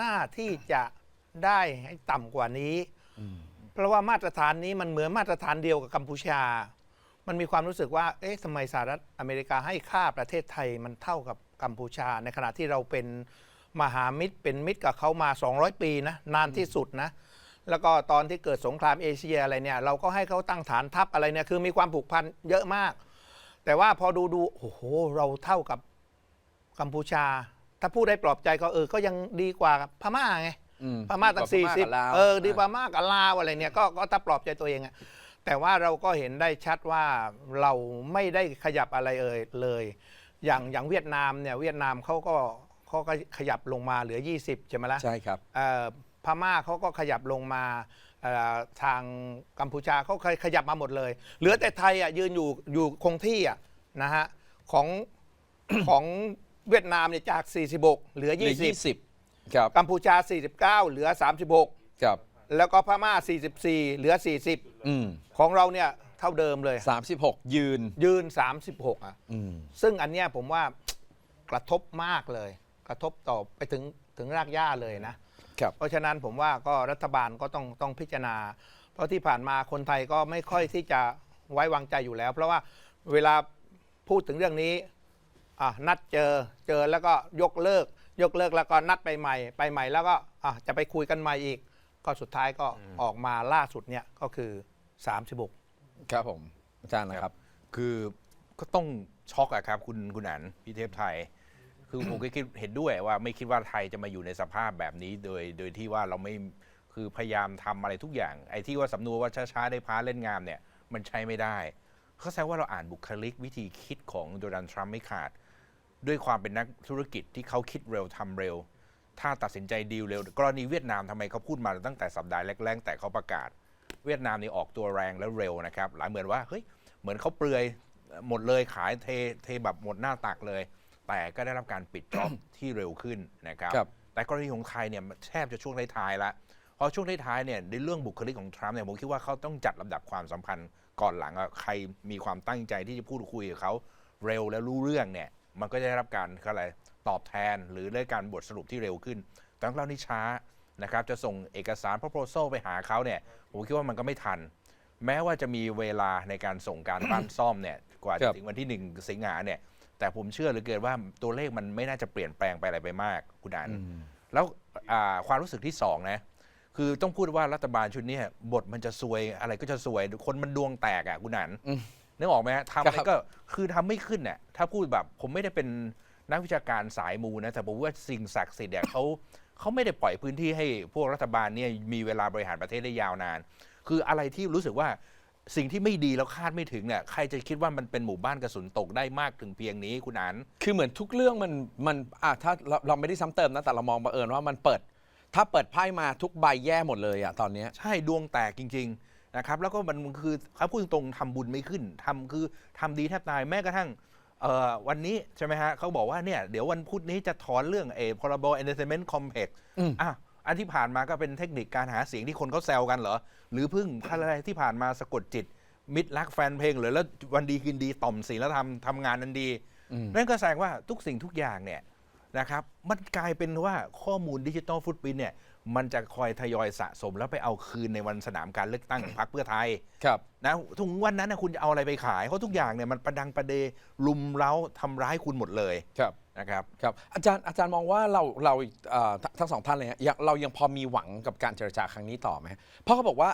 น่าที่จะได้ให้ต่ำกว่านี้ เพราะว่ามาตรฐานนี้มันเหมือนมาตรฐานเดียวกับกัมพูชา มันมีความรู้สึกว่า เอ๊ะทำไมสหรัฐอเมริกาให้ค่าประเทศไทยมันเท่ากับกัมพูชา ในขณะที่เราเป็นมหามิตรเป็นมิตรกับเขามา 200 ปีนะนานที่สุดนะ แล้วก็ตอนที่เกิดสงครามเอเชียอะไรเนี่ย เราก็ให้เขาตั้งฐานทัพอะไรเนี่ยคือมีความผูกพันเยอะมาก แต่ว่าพอดูดูโอ้โหเราเท่ากับกัมพูชา ถ้าพูดได้ปลอบใจก็เออก็ยังดีกว่าพม่าไงอืมพม่าตั้งดีสี่กว่าพม่าสิบกับลาวเออดีกว่ามากกับลาวอะไรเนี่ยก็ก็ถ้าปลอบใจตัวเองอะแต่ว่าเราก็เห็นได้ชัดว่าเราไม่ได้ขยับอะไรเอ่ยเลย อย่างอย่างเวียดนามเนี่ยเวียดนามเขาก็เขาก็ขยับลงมาเหลือ 20 ใช่ไหมล่ะใช่ครับเอ่อพม่าเขาก็ขยับลงมาเอ่อทางกัมพูชาเขาเคยขยับมาหมดเลย เหลือแต่ไทยอะยืนอยู่อยู่คงที่อะนะฮะของ ของ เวียดนามเนี่ยจาก 46 เหลือเหลือ20 20ครับกัมพูชา 49 เหลือ 36 ครับ แล้วก็พม่า 44 เหลือ อืม40 ของเราเนี่ยเท่าเดิมเลย36ยืน ยืน 36อะ อืม ซึ่งอันเนี้ยผมว่ากระทบมากเลย กระทบต่อไปถึงถึงรากหญ้าเลยนะ ครับ เพราะฉะนั้นผมว่าก็รัฐบาลก็ต้องต้องพิจารณา เพราะที่ผ่านมาคนไทยก็ไม่ค่อยที่จะไว้วางใจอยู่แล้ว เพราะว่าเวลาพูดถึงเรื่องนี้อะ นัดเจอเจอแล้วก็ยกเลิก ยกเลิกแล้วก็นัดไปใหม่ ไปใหม่แล้วก็อะจะไปคุยกันใหม่อีก ก็สุดท้ายก็ออกมาล่าสุดเนี่ยก็คือ 36 ครับผมอาจารย์นะครับ คือก็ต้องช็อกอะครับ คุณคุณอันพี่เทพไทย คือผมก็คิดเห็นด้วยว่าไม่คิดว่าไทยจะมาอยู่ในสภาพแบบนี้โดยโดยที่ว่าเราไม่คือพยายามทำอะไรทุกอย่าง ไอ้ที่ว่าสำนวนว่าช้าๆได้พาเล่นงามเนี่ยมันใช้ไม่ได้เขาแสดงว่าเราอ่านบุคลิกวิธีคิดของโดนัลด์ทรัมป์ไม่ขาด ด้วยความเป็นนักธุรกิจที่เขาคิดเร็วทำเร็ว ถ้าตัดสินใจดีลเร็ว กรณีเวียดนามทำไมเขาพูดมาตั้งแต่สัปดาห์แรกๆแต่เขาประกาศ เวียดนามนี่ออกตัวแรงและเร็วนะครับ หลายเหมือนว่าเฮ้ยเหมือนเขาเปลือยหมดเลยขายเทเทแบบหมดหน้าตักเลย แต่ก็ได้รับการปิดจ็อบที่เร็วขึ้นนะครับครับแต่กรณีของไทยเนี่ยแทบจะช่วงท้ายๆแล้วเพราะช่วงท้ายๆเนี่ยในเรื่องบุคลิกของทรัมป์เนี่ยผมคิดว่าเขาต้องจัดลำดับความสัมพันธ์ก่อนหลังอะใครมีความตั้งใจที่จะพูดคุยกับเขาเร็วและรู้เรื่องเนี่ย มันก็จะได้รับการเขาอะไรตอบแทนหรือได้การบทสรุปที่เร็วขึ้นแต่ของเรานี่ช้านะครับจะส่งเอกสาร proposal ไปหาเขาเนี่ยผมคิดว่ามันก็ไม่ทัน แม้ว่าจะมีเวลาในการส่งการบ้านซ่อมเนี่ยกว่าครัจะบถึงวันที่หนึ่งสิงหาเนี่ยแต่ผมเชื่อเหลือเกินว่าตัวเลขมันไม่น่าจะเปลี่ยนแปลงไปอะไรไปมากคุณอันแล้วอ่าความรู้สึกที่สองนะคือต้องพูดว่ารัฐบาลชุดเนี้ยบทมันจะซวยอะไรก็จะซวยคนมันดวงแตกอะคุณหนั นอืมนึกออกไหมฮะทำอะไรครับก็คือทำไม่ขึ้นเนี่ยถ้าพูดแบบผมไม่ได้เป็นนักวิชาการสายมูนะแต่ผมว่าสิ่งศักดิ์สิทธิ์เนี่ยเขาเขาไม่ได้ปล่อยพื้นที่ให้พวกรัฐบาลเนี่ยมีเวลาบริหารประเทศได้ยาวนาน คืออะไรที่รู้สึกว่าสิ่งที่ไม่ดีแล้วคาดไม่ถึงเนี่ยใครจะคิดว่ามันเป็นหมู่บ้านกระสุนตกได้มากถึงเพียงนี้คุณอัน คือเหมือนทุกเรื่องมันมันอะถ้าเราเราไม่ได้ซ้ำเติมนะแต่เรามองบังเอิญว่ามันเปิด ถ้าเปิดไพ่มาทุกใบแย่หมดเลยอะตอนเนี้ย ใช่ดวงแตกจริง ๆ นะครับแล้วก็มันคือเขาพูดตรงๆทำบุญไม่ขึ้นทำคือทำดีแทบตายแม้กระทั่งเอ่อวันนี้ใช่ไหมฮะเขาบอกว่าเนี่ยเดี๋ยววันพุธนี้จะถอนเรื่องเอพรบ entertainment complex อืม อะอันที่ผ่านมาก็เป็นเทคนิคการหาเสียงที่คนเขาแซวกันเหรอ หรือเพิ่งอะไรที่ผ่านมาสะกดจิต มิตรรักแฟนเพลงเหรือแล้ววันดีคืนดีต่อมศีลธรรมทำงานนันดีอืมนั่นก็แสดงว่าทุกสิ่งทุกอย่างเนี่ย นะครับ มันกลายเป็นว่าข้อมูลดิจิ t a ลฟุต r ิ n t เนี่ย มันจะคอยทยอยสะสมแล้วไปเอาคืนในวันสนามการเลือกตั้งของพรรคเพื่อไทย ครับนะถึงวันนั้นนะคุณจะเอาอะไรไปขาย เพราะทุกอย่างเนี่ยมันประดังประเดลุมเร้าทำร้ายคุณหมดเลยครับนะครับ ครับ อาจารย์อาจารย์มองว่าเราเราเอ่อทั้งทั้งสองท่านเลยฮะยังเรายังพอมีหวังกับการเจรจาครั้งนี้ต่อไหมเพราะเขาบอกว่า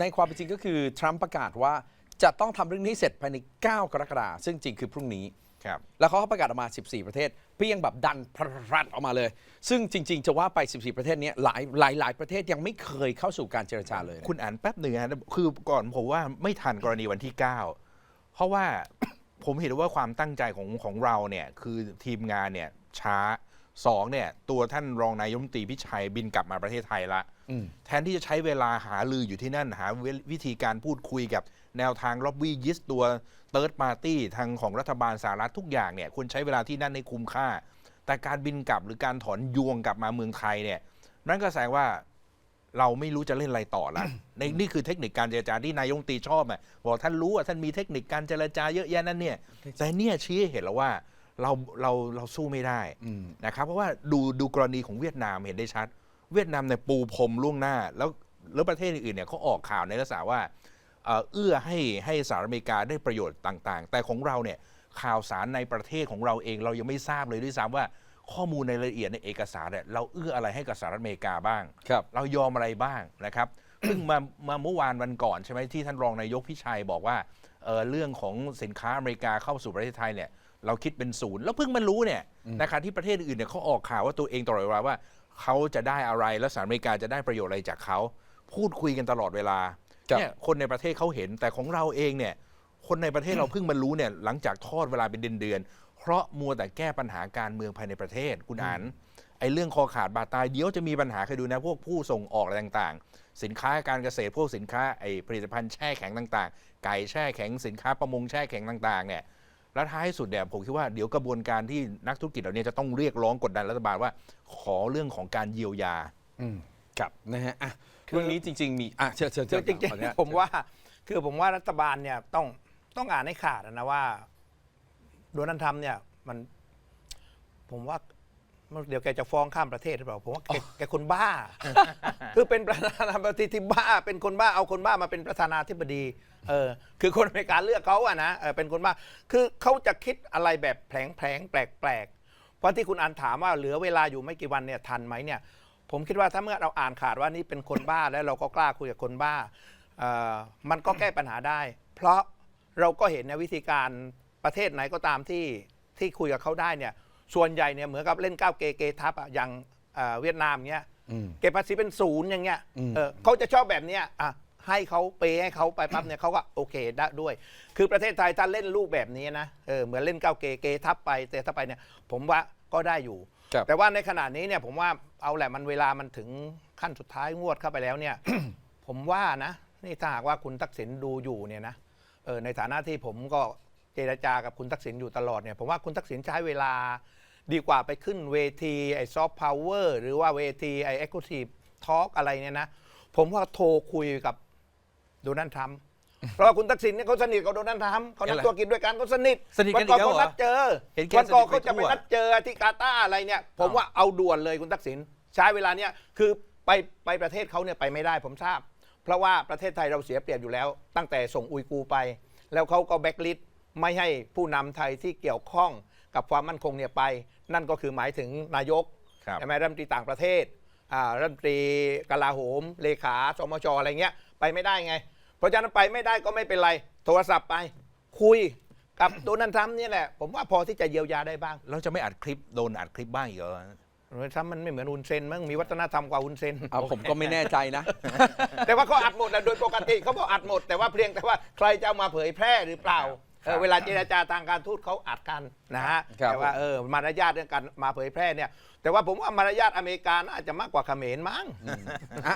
ในความเป็นจริงก็คือทรัมป์ประกาศว่าจะต้องทำเรื่องนี้เสร็จภายใน 9 กรกฎาคมซึ่งจริงคือพรุ่งนี้ ครับ แล้วเขาก็ประกาศออกมา 14 ประเทศ เพียงแบบดันพรัดออกมาเลย ซึ่งจริง ๆ จะว่าไป 14 ประเทศเนี้ยหลายหลายหลายประเทศยังไม่เคยเข้าสู่การเจรจาเลยนะคุณอ่านแป๊บหนึ่งนะคือก่อนผมว่าไม่ทันกรณีวันที่ 9 เพราะว่า ผมเห็นว่าความตั้งใจของของเราเนี่ยคือทีมงานเนี่ยช้าสองเนี่ยตัวท่านรองนายกรัฐมนตรีพิชัยบินกลับมาประเทศไทยละอืมแทนที่จะใช้เวลาหาลืออยู่ที่นั่นหาเววิธีการพูดคุยกับ แนวทางล็อบบี้ยิสตัวเติร์ดปาร์ตี้ทางของรัฐบาลสหรัฐทุกอย่างเนี่ยควรใช้เวลาที่นั่นในคุ้มค่า แต่การบินกลับหรือการถอนยวงกลับมาเมืองไทยเนี่ยนั่นก็แสดงว่าเราไม่รู้จะเล่นอะไรต่อละในนี่คือเทคนิคการเจรจาที่นายกรัฐมนตรีชอบอะบอกท่านรู้อะท่านมีเทคนิคการเจรจาเยอะแยะนั่นเนี่ยแต่เนี่ยชี้ให้เห็นแล้วว่าเราเราเราสู้ไม่ได้อืมนะครับเพราะว่าดูดูกรณีของเวียดนามเห็นได้ชัด เวียดนามในยปูพรมล่วงหน้า แล้วแล้วประเทศอื่นๆเนี่ยเขาออกข่าวในลักษณะว่า เอ่อเอื้อให้ให้สหรัฐอเมริกาได้ประโยชน์ต่างๆ แต่ของเราเนี่ยข่าวสารในประเทศของเราเองเรายังไม่ทราบเลยด้วยซ้ำว่าข้อมูลในรายละเอียดในเอกสารเนี่ยเราเอื้ออะไรให้กับสหรัฐอเมริกาบ้างครับเรายอมอะไรบ้างนะครับ ซึ่งมามาเมื่อวานวันก่อนใช่ไหมที่ท่านรองนายกพิชัยบอกว่าเอ่อเรื่องของสินค้าอเมริกาเข้าสู่ประเทศไทยเนี่ยเราคิดเป็นศูนย์แล้วเพิ่งมารู้เนี่ยนะครับที่ประเทศอื่นเนี่ยเขาออกข่าวว่าตัวเองตลอดเวลาว่าเขาจะได้อะไรและสหรัฐอเมริกาจะได้ประโยชน์อะไรจากเขาพูดคุยกันตลอดเวลา ครับ เนี่ยคนในประเทศเขาเห็น แต่ของเราเองเนี่ย คนในประเทศเราเพิ่งมารู้เนี่ยหลังจากทอดเวลาเป็นเดือนๆเพราะมัวแต่แก้ปัญหาการเมืองภายในประเทศคุณอ่านไอ้เรื่องคอขาดบาดตายเดี๋ยวจะมีปัญหาเคยดูนะ พวกผู้ส่งออกอะไรต่างๆ สินค้าการเกษตรพวกสินค้าไอ้ผลิตภัณฑ์แช่แข็งต่างๆ ไก่แช่แข็งสินค้าประมงแช่แข็งต่างๆเนี่ย แล้วท้ายสุดเนี่ยผมคิดว่าเดี๋ยวกระบวนการที่นักธุรกิจเหล่านี้จะต้องเรียกร้องกดดันรัฐบาลว่า ขอเรื่องของการเยียวยา อืมครับนะฮะอะ เรื่องนี้จริง ๆ มีอะเชิญเชิญคืเชิอญจริงขออนุญาต ๆผมว่า คือผมว่ารัฐบาลเนี่ยต้องต้องอ่านให้ขาดนะว่าโดนัลด์ทรัมป์เนี่ย มัน ผมว่าเดี๋ยวแกจะฟ้องข้ามประเทศหรือเปล่าผมว่าแกแกคนบ้า คือเป็นประธานาธิบดีที่บ้า เป็นคนบ้าเอาคนบ้ามาเป็นประธานาธิบดีเออคือคนอเมริกาเลือกเขาอะนะเออเป็นคนบ้า คือเขาจะคิดอะไรแบบแผลงแผลงแปลกแปลกๆ เพราะที่คุณอันถามว่าเหลือเวลาอยู่ไม่กี่วันเนี่ยทันไหมเนี่ย ผมคิดว่าถ้าเมื่อเราอ่านขาดว่านี่เป็นคนบ้าแล้วเราก็กล้าคุยกับคนบ้าเอ่อมันก็แก้ปัญหาได้ เพราะเราก็เห็นในวิธีการประเทศไหนก็ตามที่ที่คุยกับเขาได้เนี่ยส่วนใหญ่เนี่ยเหมือนกับเล่นก้าวเกเกทับอะอย่างเอ่อเวียดนามเนี้ย อืม เก็บภาษีเป็นศูนย์อย่างเงี้ยอืม เออเขาจะชอบแบบเนี้ยอะให้เขาเปย์ให้เขาไปปั๊บเนี่ยเขาก็โอเคได้ด้วย คือประเทศไทยถ้าเล่นลูกแบบนี้นะ เออเหมือนเล่นก้าวเกเกทับไปแต่ถ้าไปเนี่ย ผมว่าก็ได้อยู่ ครับแต่ว่าในขณะนี้เนี่ยผมว่าเอาแหละมันเวลามันถึงขั้นสุดท้ายงวดเข้าไปแล้วเนี่ย ผมว่านะ นี่ถ้าหากว่าคุณทักษิณดูอยู่เนี่ยนะเออในฐานะที่ผมก็เจรจากับคุณทักษิณอยู่ตลอดเนี่ยผมว่าคุณทักษิณใช้เวลาดีกว่าไปขึ้นเวทีไอ้ซอฟต์พาวเวอร์หรือว่าเวทีไอ้เอ็กซ์คลูซีฟทอล์กอะไรเนี่ยนะ ผมว่าโทรคุยกับโดนัลด์ทรัมป์ เพราะว่าคุณทักษิณเนี่ยเขาสนิทกับโดนัลด์ทรัมป์เขานักตัวกินด้วยกันเขาสนิทสนิทกันวัก่อนอีกแล้วเขาเหรอนัดเจอเห็นแกวันก่อนสนิทไปเขาจะไปทั่ว นัดเจอที่กาตาร์อะไรเนี่ย ผมว่าเอาด่วนเลยคุณทักษิณใช้เวลาเนี่ยคือไปไปประเทศเขาเนี่ยไปไม่ได้ผมทราบ เพราะว่าประเทศไทยเราเสียเปรียบอยู่แล้ว ตั้งแต่ส่งอุยกูร์ไป แล้วเขาก็แบ็กลิสต์ไม่ให้ผู้นำไทยที่เกี่ยวข้องกับความมั่นคงเนี่ยไป นั่นก็คือหมายถึงนายก ครับ ใช่ไหมรัฐมนตรีต่างประเทศอ่ารัฐมนตรีกลาโหม เลขา สมช อะไรเงี้ย ไปไม่ได้ไงเพ ราะฉะนั้นไปไม่ได้ก็ไม่เป็นไร โทรศัพท์ไป คุยกับโดนัลด์ทรัมป์นี่แหละ ผมว่าพอที่จะเยียวยาได้บ้างเราจะไม่อัดคลิปโดนอัดคลิปบ้างอีกเหรอโดนัลด์ทรัมป์มันไม่เหมือนอุนเซนมั้งมีวัฒนธรรมกว่าอุนเซน เอาผมก็ไม่แน่ใจนะ แต่ว่าเขาอัดหมดนะโดยปกติเขาบอกอัดหมด แต่ว่าเพียงแต่ว่าใครจะเอามาเผยแพร่หรือเปล่าครับเออเวลาเจรจาทางการทูตเขาอัดกันนะฮะครับ แต่ว่าเออมารยาทเรื่องการมาเผยแพร่เนี่ย แต่ว่าผมว่ามารยาทอเมริกาน่าจะมากกว่าเขมรมั้งอะ